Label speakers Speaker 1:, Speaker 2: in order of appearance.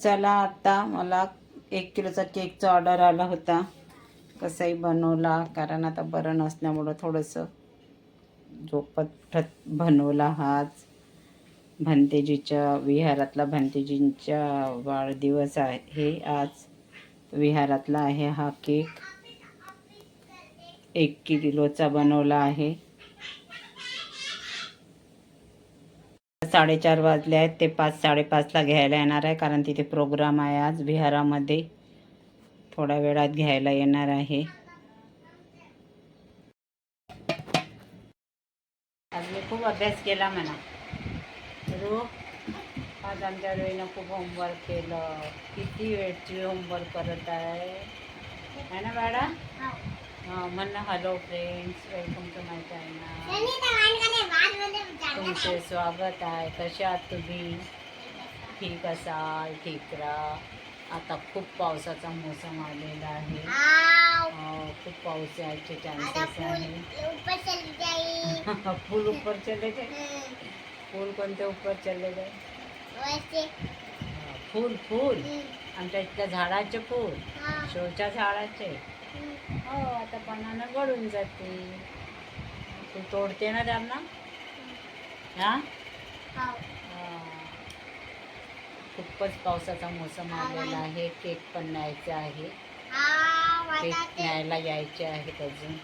Speaker 1: चला आता मला एक किलोचा केकचा ऑर्डर आला होता. कसाही बनवला कारण आता बरं नसल्यामुळं थोडंसं झोपत बनवला हाच. भंतेजीच्या विहारातला भंतेजींच्या वाढदिवस आहे आज. विहारातला आहे हा केक. एक किलोचा बनवला आहे. साडेचार वाजले आहेत. ते पाच साडेपाचला घ्यायला येणार आहे कारण तिथे प्रोग्राम आहे आज विहारामध्ये थोड्या वेळात घ्यायला येणार आहे. आज मी खूप अभ्यास केला म्हणा. रू आज आमच्या वेळेनं खूप होमवर्क केलं. किती वेळची होमवर्क करत आहे. है ना मॅडम हां. म्हणणं hello friends welcome to my channel तुमचे स्वागत आहे. कसे आहात तुम्ही? ठीक असाल ठीक राहा. आता खूप पावसाचा मोसम आलेला आहे. अं, खूप पाऊस यायचे चान्सेस आहे. फूल ऊपर चले गए फूल कोणते ऊपर चले हा, फूल फूल. आमच्या इथल्या झाडाचे फूल. शोच्या झाडाचे. हो आता पानानं गळून जाते तू तोडते ना त्यांना? हा हा. खूपच पावसाचा मोसम आलेला आहे. केक पण न्यायचा आहे. केक न्यायला यायचे आहेत अजून.